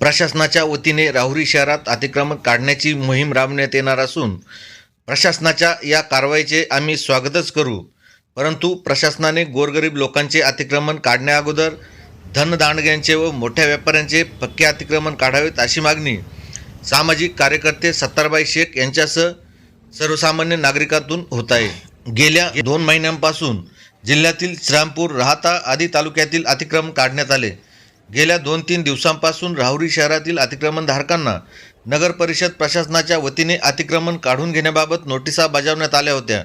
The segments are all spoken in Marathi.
प्रशासनाच्या वतीने राहुरी शहरात अतिक्रमण काढण्याची मोहीम राबवण्यात येणार असून प्रशासनाच्या या कारवाईचे आम्ही स्वागतच करू. परंतु प्रशासनाने गोरगरीब लोकांचे अतिक्रमण काढण्याअगोदर धनदांडग्यांचे व मोठ्या व्यापाऱ्यांचे पक्के अतिक्रमण काढावेत अशी मागणी सामाजिक कार्यकर्ते सत्तारबाई शेख यांच्यासह सर्वसामान्य नागरिकातून होत आहे. गेल्या दोन महिन्यांपासून जिल्ह्यातील श्रामपूर राहता आदी तालुक्यातील अतिक्रमण काढण्यात आले. गेल्या दोन तीन दिवसांपासून राहुरी शहरातील अतिक्रमणधारकांना नगर परिषद प्रशासनाच्या वतीने अतिक्रमण काढून घेण्याबाबत नोटिसा बजावण्यात आल्या होत्या.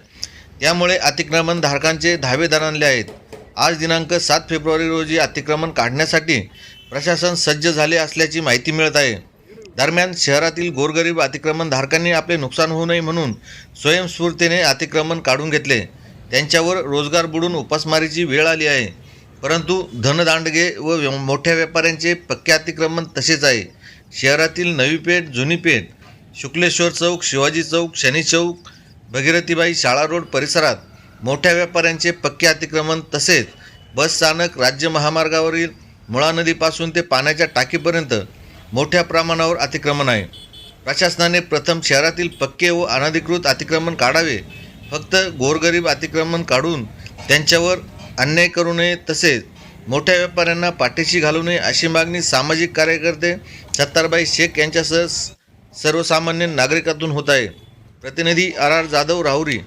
त्यामुळे अतिक्रमणधारकांचे धावे दणाणले आहेत. आज दिनांक सात फेब्रुवारी रोजी अतिक्रमण काढण्यासाठी प्रशासन सज्ज झाले असल्याची माहिती मिळत आहे. दरम्यान शहरातील गोरगरीब अतिक्रमणधारकांनी आपले नुकसान होऊ नये म्हणून स्वयंस्फूर्तीने अतिक्रमण काढून घेतले. त्यांच्यावर रोजगार बुडून उपासमारीची वेळ आली आहे. परंतु धनदांडगे व व्य- मोठ्या व्यापाऱ्यांचे पक्के अतिक्रमण तसेच आहे. शहरातील नवी पेठ जुनी पेठ शुक्लेश्वर चौक शिवाजी चौक शनी चौक भगीरथीबाई शाळा रोड परिसरात मोठ्या व्यापाऱ्यांचे पक्के अतिक्रमण तसेच बस स्थानक राज्य महामार्गावरील मुळा नदीपासून ते पाण्याच्या टाकीपर्यंत मोठ्या प्रमाणावर अतिक्रमण आहे. प्रशासनाने प्रथम शहरातील पक्के व अनधिकृत अतिक्रमण काढावे. फक्त गोरगरीब अतिक्रमण काढून त्यांच्यावर अन्याय करू नये तसेच मोठ्या व्यापाऱ्यांना पाठीशी घालू नये अशी मागणी सामाजिक कार्यकर्ते सत्तारबाई शेख यांच्यासह स- सर्वसामान्य नागरिकातून होत आहे. प्रतिनिधी आर आर जाधव राहुरी